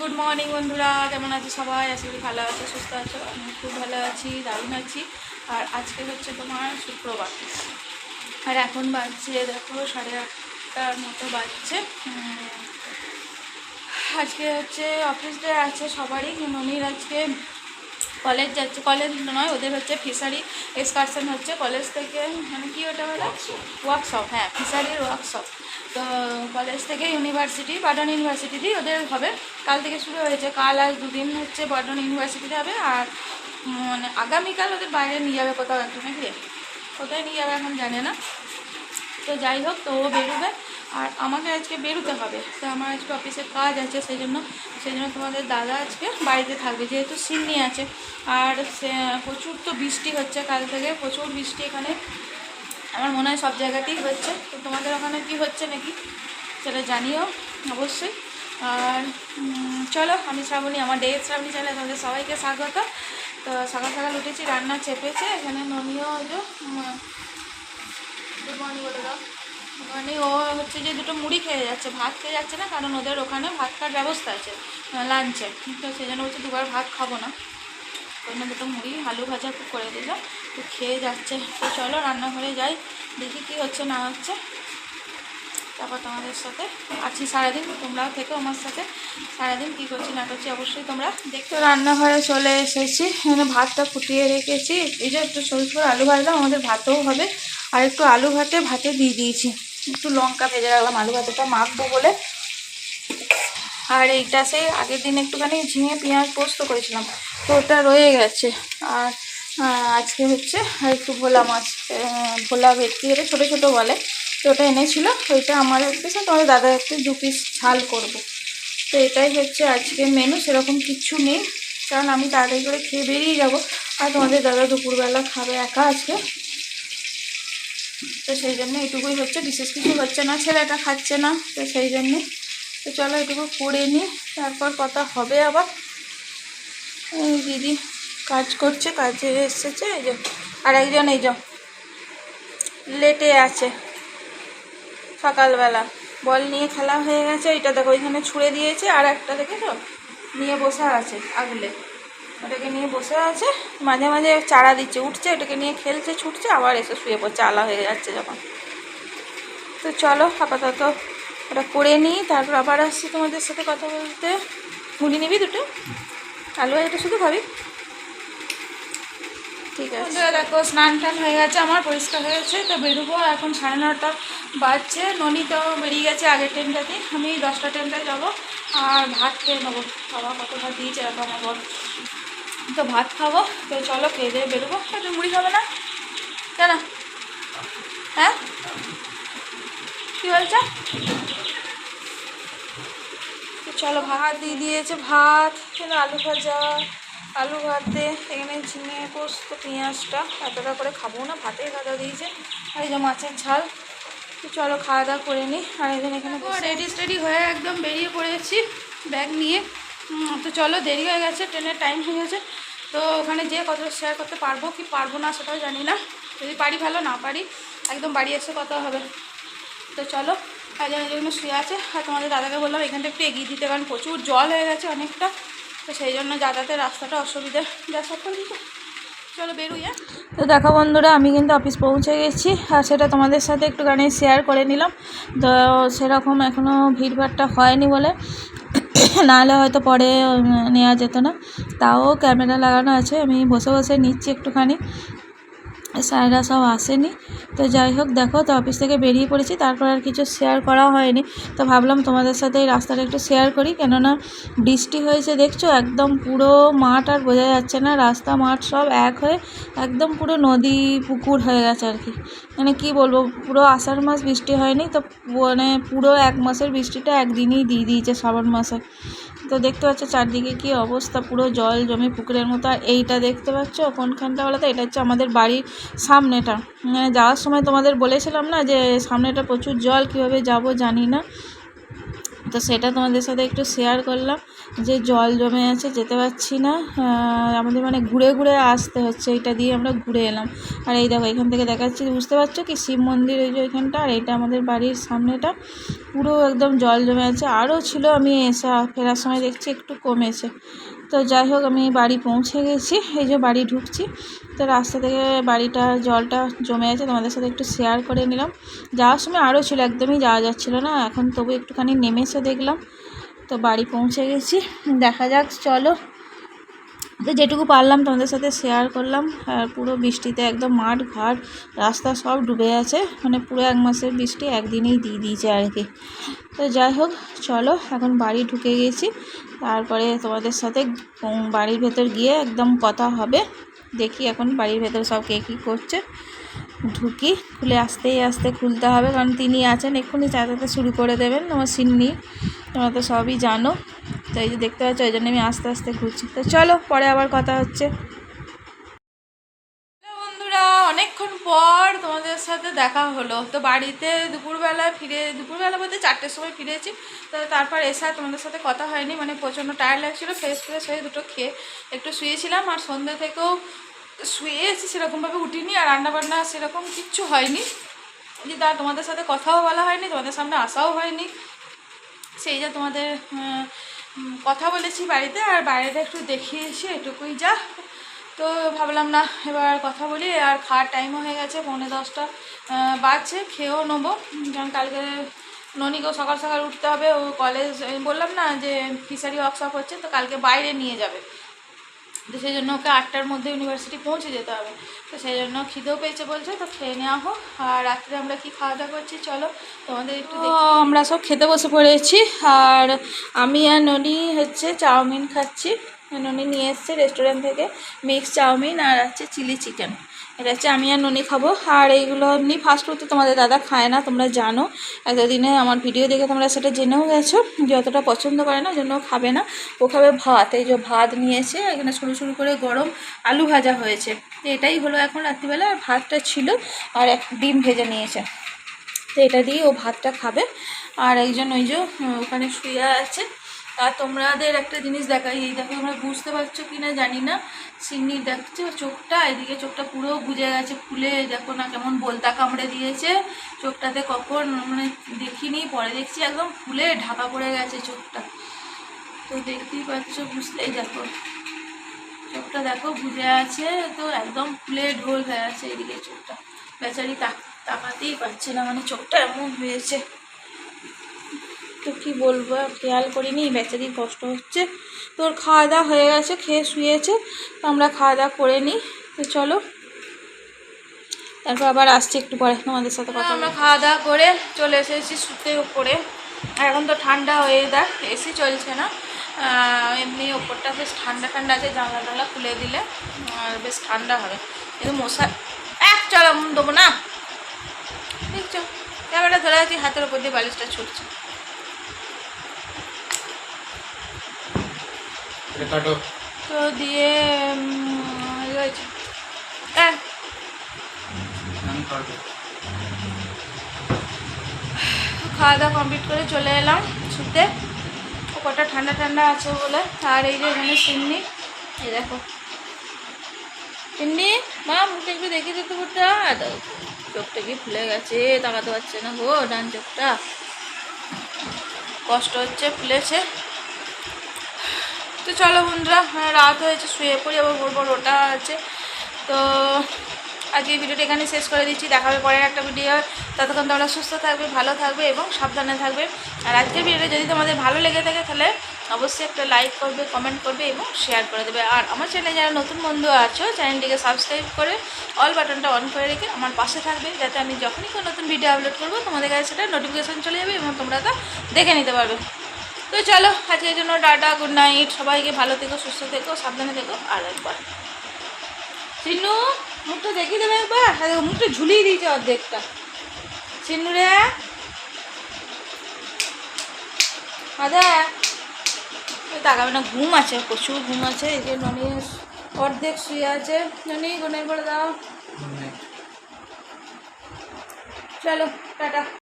Good morning বন্ধুরা। কেমন আছে সবাই? করি ভালো আছো, সুস্থ আছো। আমি খুব ভালো আছি, দারুণ আছি। আর আজকে হচ্ছে তোমার শুক্রবার। আর এখন বাজছে, দেখো, সাড়ে আটটার মতো বাজছে। আজকে হচ্ছে অফিস ডে আছে সবারই মনির আজকে। কলেজ যাচ্ছে কলেজ নয় ওদের হচ্ছে ফিশারি এক্সকারশন হচ্ছে। কলেজ থেকে মানে কি ওটা বলে? ওয়ার্কশপ হ্যাঁ ফিশারির ওয়ার্কশপ তো কলেজ থেকে ইউনিভার্সিটি বার্ডন ইউনিভার্সিটিতেই ওদের হবে। কাল থেকে শুরু হয়েছে। কাল আর দুদিন হচ্ছে বার্ডন ইউনিভার্সিটিতে হবে। আর মানে আগামীকাল ওদের বাইরে নিয়ে যাবে কোথাও একটু নাকি? কোথায় নিয়ে যাবে এখন জানে না। তো যাই হোক তো ও বেরোবে। আর আমাকে আজকে বেরোতে হবে। তো আমার আজকে অফিসে কাজ আছে সেই জন্য সেই জন্য তোমাদের দাদা আজকে বাড়িতে থাকবে, যেহেতু সিন্নি আছে। আর সে, প্রচুর তো বৃষ্টি হচ্ছে কাল থেকে, প্রচুর বৃষ্টি এখানে। আমার মনে হয় সব জায়গাতেই হচ্ছে। তো তোমাদের ওখানে কি হচ্ছে নাকি, সেটা জানিও অবশ্যই। আর চলো, আমি শ্রাবণী, আমার ডে শ্রাবণী চ্যানেলে তোমাদের সবাইকে স্বাগত। তো সকাল সকাল উঠেছি, রান্না চেপেছে, এখানে ওই গুড মর্নিং বলে দাও। মানে ও হচ্ছে যে দুটো মুড়ি খেয়ে যাচ্ছে, ভাত খেয়ে যাচ্ছে না, কারণ ওদের ওখানে ভাত খাওয়ার ব্যবস্থা আছে লাঞ্চে তো সেই জন্য হচ্ছে দুবার ভাত খাব না। ওই জন্য দুটো মুড়ি, আলু ভাজা করে দিল, তো খেয়ে যাচ্ছে। তো চলো রান্নাঘরে যাই, দেখি কি হচ্ছে, না হচ্ছে। তারপর তোমাদের সাথে আছি সারাদিন তোমরাও থেকো আমার সাথে। সারাদিন কী করছি, না করছি অবশ্যই তোমরা দেখতে রান্নাঘরে চলে এসেছি, এখানে ভাতটা ফুটিয়ে রেখেছি। এই যে একটু সরু সরু আলু ভাজলাম, আমাদের ভাতও হবে। আর একটু আলু ভাতে ভাতে দিয়ে দিয়েছি। একটু লঙ্কা ভেজে রাখলাম, আলু ভাতেটা মাখবো বলে। আর এইটা সেই আগের দিন একটুখানি ঝিঙে পেঁয়াজ পোস্ত করেছিলাম, তো ওটা রয়ে গেছে। আর আজকে হচ্ছে আর একটু ভোলা মাছ ভোলা ভেটকি এটা ছোটো ছোটো বলে, তো ওটা এনেছিল। ওইটা আমার এক পিস তোমার দাদা একটু দু পিস ঝাল করব। তো এটাই হচ্ছে আজকে মেনু সেরকম কিচ্ছু নেই। কারণ আমি তাড়াতাড়ি করে খেয়ে বেরিয়ে যাব। আর তোমাদের দাদা দুপুরবেলা খাবে একা আজকে। তো সেই জন্য এটুকুই হচ্ছে, বিশেষ কিছু হচ্ছে না, ছেলেটা খাচ্ছে না, তো সেই জন্যে। তো চলো এটুকু করে নিই তারপর কথা হবে আবার। এই দিদি কাজ করছে, কাজে এসেছে, এই যে আর একজন এই যে লেটে আছে সকালবেলা। বল নিয়ে খেলা হয়ে গেছে এটা দেখো ওইখানে ছুঁড়ে দিয়েছে, আর একটা দেখেছ? নিয়ে বসে আছে আগলে। ওটাকে নিয়ে বসে আছে। মাঝে মাঝে চারা দিচ্ছে, উঠছে, ওটাকে নিয়ে খেলছে, ছুটছে, আবার এসে শুয়ে পড়ছে আলা হয়ে যাচ্ছে যখন। তো চলো, আপাতত ওটা করে নিই, তারপর আবার আসছি তোমাদের সাথে কথা বলতে। মুড়ি নিবি দুটো? আলু এটা শুধু খাবি? ঠিক আছে। দেখো, স্নান টান হয়ে গেছে, আমার পরিষ্কার হয়েছে তো বেরোবো এখন সাড়ে নটা বাজছে। ননি তো বেরিয়ে গেছে আগের ট্রেনটাতে, আমি দশটা ট্রেনটায় যাব, আর ভাত খেয়ে নেব। বাবা কত ভাত দিয়েছে এরকম আমার। তো ভাত খাব তো চলো খেয়ে দিয়ে বেরোবো। একটু মুড়ি খাবে না? কেন? হ্যাঁ? কী বলছে তো চলো ভাত দিয়ে দিয়েছে ভাত এখানে আলু ভাজা আলু ভাতে এখানে ঝিঙে পোস্ত পেঁয়াজটা এতটা করে খাব না ভাতে ভাজা দিয়েছে। আর এই যে মাছের ঝাল তো চলো খাওয়া দাওয়া করে নিই আর এখানে এখানে রেডি স্টেডি হয়ে একদম বেরিয়ে পড়েছি ব্যাগ নিয়ে। তো চলো দেরি হয়ে গেছে, ট্রেনের টাইম হয়ে গেছে। তো ওখানে যেয়ে কত শেয়ার করতে পারব কি পারব না সেটাও জানি না। যদি পারি ভালো, না পারি, একদম বাড়ি এসে কথা হবে। তো চলো একজন যেগুলো শুয়ে আছে, আর তোমাদের দাদাকে বললাম এখানটা একটু এগিয়ে দিতে, কারণ প্রচুর জল হয়ে গেছে অনেকটা। তো সেই জন্য যাতায়াতের রাস্তাটা অসুবিধে। যা সব করে দিচ্ছে চলো বেরোই হ্যাঁ? তো দেখো বন্ধুরা, আমি কিন্তু অফিস পৌঁছে গেছি, আর সেটা তোমাদের সাথে একটুখানি শেয়ার করে নিলাম। তো সেরকম এখনও ভিড়ভাড়টা হয়নি বলে। নাহলে হয়তো পরে নেওয়া যেত না। তাও ক্যামেরা লাগানো আছে, আমি বসে বসে নিচ্ছি একটুখানি। স্যাররা সব আসেনি। তো যাই হোক, দেখো, তো অফিস থেকে বেরিয়ে পড়েছি। তারপর আর কিছু শেয়ার করা হয়নি। তো ভাবলাম তোমাদের সাথে এই রাস্তাটা একটু শেয়ার করি। কেননা বৃষ্টি হয়েছে, দেখছ? একদম পুরো মাঠ আর বোঝা যাচ্ছে না। রাস্তা, মাঠ সব এক হয়ে একদম পুরো নদী, পুকুর হয়ে গেছে আর কি। মানে কি বলব, পুরো আষাঢ় মাস বৃষ্টি হয়নি। তো মানে পুরো এক মাসের বৃষ্টিটা একদিনই দিয়ে দিয়েছে শ্রাবণ মাসে। তো দেখতে পাচ্ছ চারদিকে কি অবস্থা? পুরো জল জমি পুকুরের মতো। আর এইটা দেখতে পাচ্ছ, কোনখানটা বলতে এটা হচ্ছে আমাদের বাড়ির সামনেটা। মানে যাওয়ার সময় তোমাদের বলেছিলাম না যে সামনেটা প্রচুর জল, কীভাবে যাব জানি না। তো সেটা তোমাদের সাথে একটু শেয়ার করলাম যে জল জমে আছে, যেতে পারছি না। আমাদের মানে ঘুরে ঘুরে আসতে হচ্ছে, এটা দিয়ে আমরা ঘুরে এলাম। আর এই দেখো, এখান থেকে দেখাচ্ছি, বুঝতে পারছ কি? শিব মন্দির ওই যে ওইখানটা আর এটা আমাদের বাড়ির সামনেটা। পুরো একদম জল জমে আছে। আরও ছিল আমি এসা ফেরার সময় দেখছি, একটু কমেছে। তো যাই হোক, আমি বাড়ি পৌঁছে গেছি। এই যে বাড়ি ঢুকছি। তো রাস্তা থেকে বাড়িটা, জলটা জমে আছে, তোমাদের সাথে একটু শেয়ার করে নিলাম। যাওয়ার সময় আরও ছিল, একদমই যাওয়া যাচ্ছিল না। এখন তবু একটুখানি নেমেছে দেখলাম। তো বাড়ি পৌঁছে গেছি। দেখা যাক, চলো। তো যেটুকু পারলাম তোমাদের সাথে শেয়ার করলাম, আর পুরো বৃষ্টিতে একদম মাঠ ঘাট, রাস্তা সব ডুবে আছে মানে পুরো এক মাসের বৃষ্টি একদিনেই দিয়ে দিয়েছে আর কি। তো যাই হোক, চলো এখন বাড়ি ঢুকে গেছি, তারপরে তোমাদের সাথে বাড়ির ভেতর গিয়ে একদম কথা হবে, দেখি এখন বাড়ির ভেতর সব কে কী করছে। ঢুকি, খুলে আস্তেই আস্তে খুলতে হবে, কারণ তিনি আছেন, এক্ষুনি চাচাতে শুরু করে দেবেন, আমার সিন্নি, তোমরা তো সবই জানো। তো এই যে দেখতে পাচ্ছ ওই জন্য আমি আস্তে আস্তে ঘুরছি। তো চলো, পরে আবার কথা হচ্ছে। বন্ধুরা, অনেকক্ষণ পর তোমাদের সাথে দেখা হলো। তো বাড়িতে দুপুরবেলা ফিরে, দুপুরবেলা বলতে চারটের সময় ফিরেছি। তো তারপর এসে তোমাদের সাথে কথা হয়নি মানে প্রচণ্ড টায়ার লাগছিল, ফ্রেশ ফ্রেশ হয়ে দুটো খেয়ে একটু শুয়েছিলাম। আর সন্ধ্যে থেকেও শুয়ে এসেছি, সেরকমভাবে উঠিনি আর রান্নাবান্না সেরকম কিচ্ছু হয়নি। যে তার তোমাদের সাথে কথাও বলা হয়নি, তোমাদের সামনে আসাও হয়নি। সেই যে তোমাদের কথা বলেছি বাড়িতে, আর বাইরেটা একটু দেখিয়ে এসে এটুকুই যা। তো ভাবলাম না, এবার কথা বলি, আর খাওয়ার টাইমও হয়ে গেছে, পৌনে দশটা বাজছে, খেয়েও নেব। কারণ কালকে ননিকেও সকাল সকাল উঠতে হবে, ও কলেজ বললাম না যে ফিশারি ওয়ার্কশপ হচ্ছে, তো কালকে বাইরে নিয়ে যাবে। তো সেই জন্য ওকে আটটার মধ্যে ইউনিভার্সিটি পৌঁছে যেতে হবে। তো সেই জন্য খিদেও পেয়েছে বলছে, তো খেয়ে নেওয়া হোক। আর রাত্রে আমরা কি খাওয়া দাওয়া করছি চলো, তোমাদের একটু আমরা সব খেতে বসে পড়েছি। আর আমি আর ননি হচ্ছে চাউমিন খাচ্ছি। ননি নিয়ে এসছে রেস্টুরেন্ট থেকে মিক্স চাউমিন আর হচ্ছে চিলি চিকেন এটা হচ্ছে আমি আর ননি খাব। আর এইগুলো এমনি ফাস্ট ফুড তো তোমাদের দাদা খায় না, তোমরা জানো। এতদিনে আমার ভিডিও দেখে তোমরা সেটা জেনেও গেছো যে অতটা পছন্দ করে না, জন্য খাবে না। ও খাবে ভাত। এই যে ভাত নিয়েছে, এখানে শুরু শুরু করে গরম আলু ভাজা হয়েছে। এটাই হলো এখন রাত্রিবেলা, আর ভাতটা ছিল আর এক ডিম ভেজে নিয়েছে। তো এটা দিয়ে ও ভাতটা খাবে। আর একজন ওই যে ওখানে শুয়ে আছে। আর তোমাদের একটা জিনিস দেখাই, এই দেখো তোমরা বুঝতে পারছ কি না জানি না। সিন্নি দেখছ চোখটা এদিকে চোখটা পুরো বুঝে গেছে ফুলে দেখো না কেমন বলতা কামড়ে দিয়েছে। চোখটাতে কখন মানে দেখিনি, পরে দেখছি একদম ফুলে ঢাকা পড়ে গেছে চোখটা। তো দেখতেই পাচ্ছ বুঝতেই দেখো। চোখটা দেখো বুঝে আছে, তো একদম ফুলে ঢোল হয়ে আছে এদিকে চোখটা। বেচারি তাকাতেই পারছে না মানে চোখটা এমন হয়েছে। তো কি বলব খেয়াল করিনি বেচারির কষ্ট হচ্ছে। তোর খাওয়া দাওয়া হয়ে গেছে খেয়ে শুয়েছে। তো আমরা খাওয়া দাওয়া করে নিই। তো চলো। তারপর আবার আসছি একটু পরে তোমাদের সাথে কথা আমরা খাওয়া দাওয়া করে চলে এসেছি শুতে উপরে। এখন তো ঠান্ডা হয়ে দেয় এসি চলছে না। এমনি ওপরটা বেশ ঠান্ডা ঠান্ডা আছে জানলা টানলা খুলে দিলে আর বেশ ঠান্ডা হবে। কিন্তু মশা এক চল দেবো না। দেখছ ক্যামেরা ধরে আছি হাতের উপর দিয়ে বালিশটা ছুটছে। কাটো। তো দিয়ে খাওয়া দাওয়া কমপ্লিট করে চলে এলাম ও কটা ঠান্ডা ঠান্ডা আছে বলে। আর এই যে এখানে সিন্নি। এই দেখো। সিন্নি মা মুখে একটু দেখি তো পুকুরটা চোখটা কি ফুলে গেছে তাকাতে পারছে না গো ডান চোখটা। কষ্ট হচ্ছে ফুলেছে। তো চলো বন্ধুরা হ্যাঁ, রাত হয়েছে শুয়ে পড়ি আবার ভোর ভোর ওটা আছে। তো আজকে ভিডিওটা এখানে শেষ করে দিচ্ছি। দেখাবে পরের একটা ভিডিও। ততক্ষণ তোমরা সুস্থ থাকবে ভালো থাকবে এবং সাবধানে থাকবে। আর আজকের ভিডিওটা যদি তোমাদের ভালো লেগে থাকে তাহলে অবশ্যই একটা লাইক করবে কমেন্ট করবে এবং শেয়ার করে দেবে। আর আমার চ্যানেলে যারা নতুন বন্ধু আছো চ্যানেলটিকে সাবস্ক্রাইব করে অল বাটনটা অন করে রেখে আমার পাশে থাকবে যাতে আমি যখনই কোনো নতুন ভিডিও আপলোড করব তোমাদের কাছে সেটা নোটিফিকেশান চলে যাবে এবং তোমরা তা দেখে নিতে পারবে। তো চলো আজকের জন্য টাটা গুড নাইট সবাইকে ভালো থেকো সুস্থ থেকো সাবধানে থেকো। আর একবার। চিন্নু মুখটা দেখিয়ে দেবে একবার? মুখটা ঝুলিয়ে দিয়েছে অর্ধেকটা। চিন্নু রে। আদা। তাকাবে না ঘুম আছে প্রচুর ঘুম আছে এই যে ননি অর্ধেক শুয়ে আছে। ননি গুনে করে দাও। চলো টাটা।